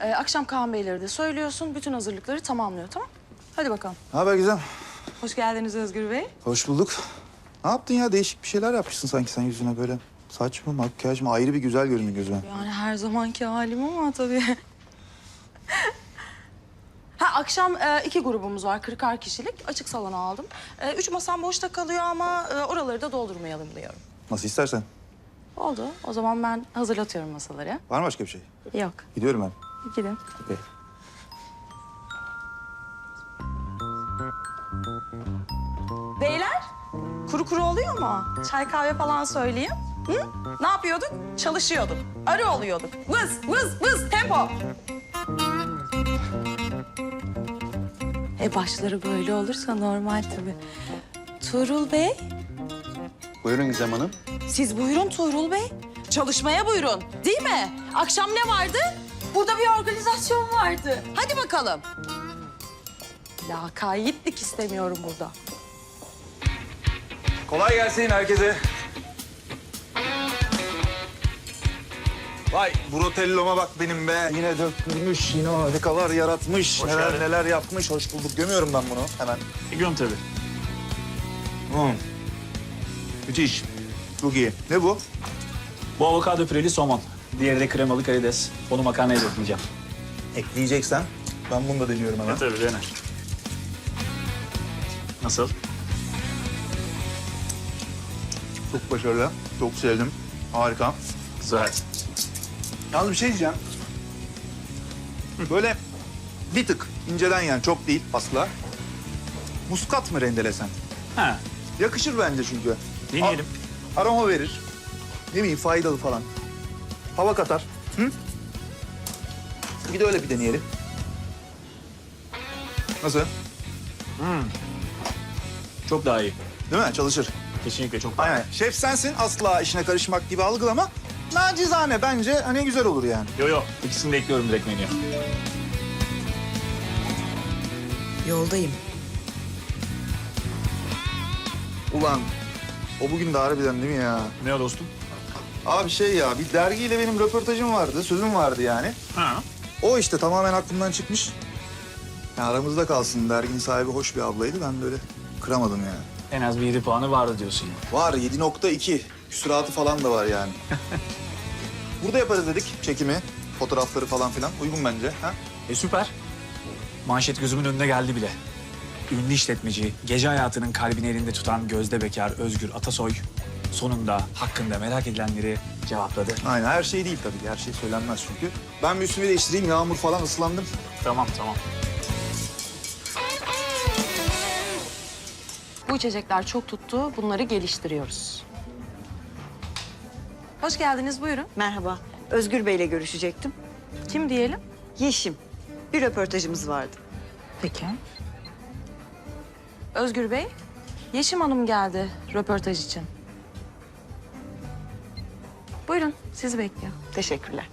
Ee, akşam Kaan Beyleri de söylüyorsun. Bütün hazırlıkları tamamlıyor tamam Hadi bakalım. Ne haber Gizem? Hoş geldiniz Özgür Bey. Hoş bulduk. Ne yaptın ya? Değişik bir şeyler yapmışsın sanki sen yüzüne böyle. Saç mı, makyaj mı? Ayrı bir güzel göründü gözüme. Yani her zamanki halim ama tabii. Ha akşam e, iki grubumuz var. 40'ar kişilik. Açık salona aldım. E, üç masam boşta kalıyor ama e, oraları da doldurmayalım diyorum. Nasıl istersen. Oldu. O zaman ben hazırlatıyorum masaları. Var mı başka bir şey? Yok. Gidiyorum ben. Okey. Beyler, kuru kuru oluyor mu? Çay kahve falan söyleyeyim. Hı? Ne yapıyorduk? Çalışıyorduk. Arı oluyorduk. Vız, vız, vız, tempo. E başları böyle olursa normal tabii. Tuğrul Bey, Buyurun Gizem Hanım. siz buyurun Tuğrul Bey. Çalışmaya buyurun, değil mi? Akşam ne vardı? Burada bir organizasyon vardı. Hadi bakalım. Lakayitlik istemiyorum burada. Kolay gelsin herkese. Vay Brutellom'a bak benim be. Yine döktürmüş, yine harikalar yaratmış. neler neler yapmış. Hoş bulduk. Gömüyorum ben bunu hemen. Biliyorum tabii. Hmm. Müthiş. Çok iyi. Ne bu? Bu avokado püreli somon. Diğeri de kremalı karides. Onu makarnaya dökmeyeceğim. Ekleyeceksen ben bunu da deniyorum hemen. tabii dene. Nasıl? Çok başarılı. Çok sevdim. Harika. Güzel. Yalnız bir şey diyeceğim. Böyle bir tık inceden yani çok değil asla. Muskat mı rendelesen? Ha, Yakışır bence çünkü. deneyelim. Aroma verir. Ne bileyim faydalı falan. Hava katar. Hı? Bir de öyle bir deneyelim. Nasıl? Çok daha iyi. Değil mi? Çalışır. Kesinlikle çok daha Aynen. Şef sensin asla işine karışmak gibi algılama. Nacizane bence hani güzel olur yani. Yo yo, ikisini de ekliyorum direkt menüye. Yoldayım. Ulan o bugün de harbiden değil mi ya? Ne o dostum? Abi şey ya bir dergiyle benim röportajım vardı, sözüm vardı yani. Ha. O işte tamamen aklımdan çıkmış. Ya aramızda kalsın derginin sahibi hoş bir ablaydı. Ben böyle kıramadım yani. En az bir yedi puanı vardı diyorsun yani. Var 7.2. Küsuratı falan da var yani. Burada yaparız dedik çekimi, fotoğrafları falan filan. Uygun bence. Ha? E süper. Manşet gözümün önüne geldi bile. Ünlü işletmeci, gece hayatının kalbini elinde tutan gözde bekar Özgür Atasoy... ...sonunda hakkında merak edilenleri cevapladı. Aynen her şey değil tabii. Her şey söylenmez çünkü. Ben bir üstümü değiştireyim. Yağmur falan ıslandım. Tamam tamam. Bu içecekler çok tuttu. Bunları geliştiriyoruz. Hoş geldiniz. Buyurun. Merhaba. Özgür Bey'le görüşecektim. Kim diyelim? Yeşim. Bir röportajımız vardı. Peki. Özgür Bey, Yeşim Hanım geldi röportaj için. Buyurun, sizi bekliyor. Teşekkürler.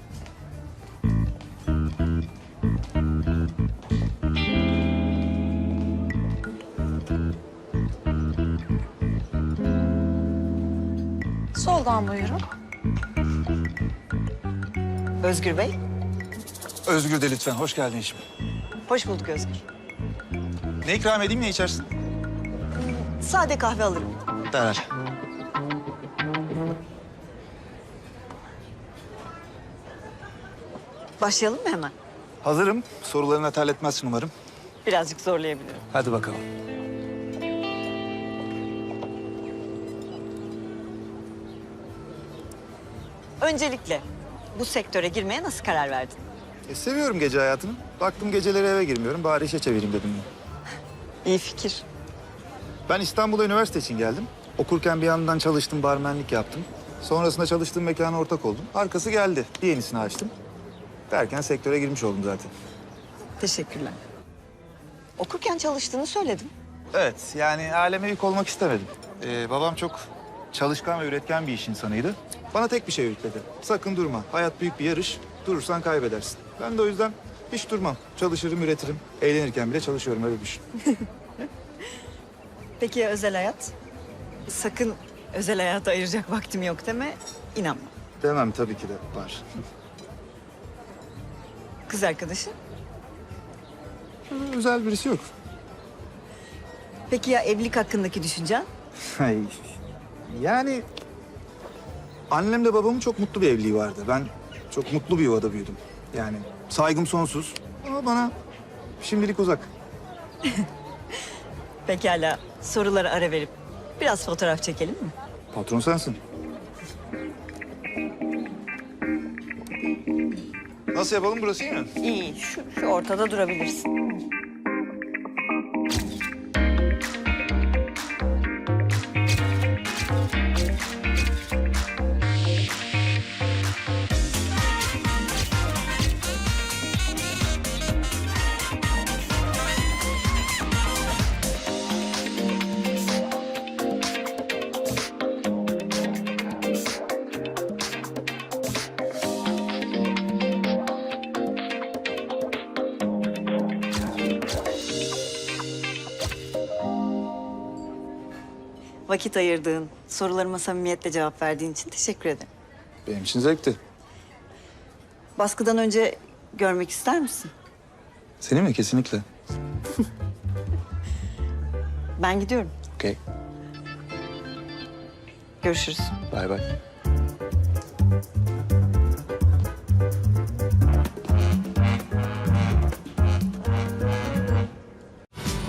Soldan buyurun. Özgür Bey. Özgür de lütfen. Hoş geldin şimdi. Hoş bulduk Özgür. Ne ikram edeyim ne içersin? Sade kahve alırım. Derhal. Başlayalım mı hemen? Hazırım. Sorularına terletmezsin umarım. Birazcık zorlayabilirim. Hadi bakalım. Öncelikle bu sektöre girmeye nasıl karar verdin? E, seviyorum gece hayatını. Baktım geceleri eve girmiyorum. Bari işe çevireyim dedim. İyi fikir. Ben İstanbul'a üniversite için geldim. Okurken bir yandan çalıştım, barmenlik yaptım. Sonrasında çalıştığım mekana ortak oldum. Arkası geldi. Bir yenisini açtım. Derken sektöre girmiş oldum zaten. Teşekkürler. Okurken çalıştığını söyledim. Evet, yani aleme yük olmak istemedim. Ee, babam çok çalışkan ve üretken bir iş insanıydı. Bana tek bir şey öğütledi. Sakın durma. Hayat büyük bir yarış. Durursan kaybedersin. Ben de o yüzden hiç durmam. Çalışırım, üretirim. Eğlenirken bile çalışıyorum öyle düşün. Peki ya özel hayat? Sakın özel hayata ayıracak vaktim yok deme. İnanma. Demem tabii ki de var. Kız arkadaşı. Özel birisi yok. Peki ya evlilik hakkındaki düşüncen? Ay, yani annemle babamın çok mutlu bir evliliği vardı. Ben çok mutlu bir yuvada büyüdüm. Yani saygım sonsuz ama bana şimdilik uzak. Pekala sorulara ara verip biraz fotoğraf çekelim mi? Patron sensin. Nasıl yapalım burası iyi mi? İyi şu, şu ortada durabilirsin. Vakit ayırdığın, sorularıma samimiyetle cevap verdiğin için teşekkür ederim. Benim için zevkti. Baskıdan önce görmek ister misin? Seni mi? Kesinlikle. Ben gidiyorum. Okey. Görüşürüz. Bay bay.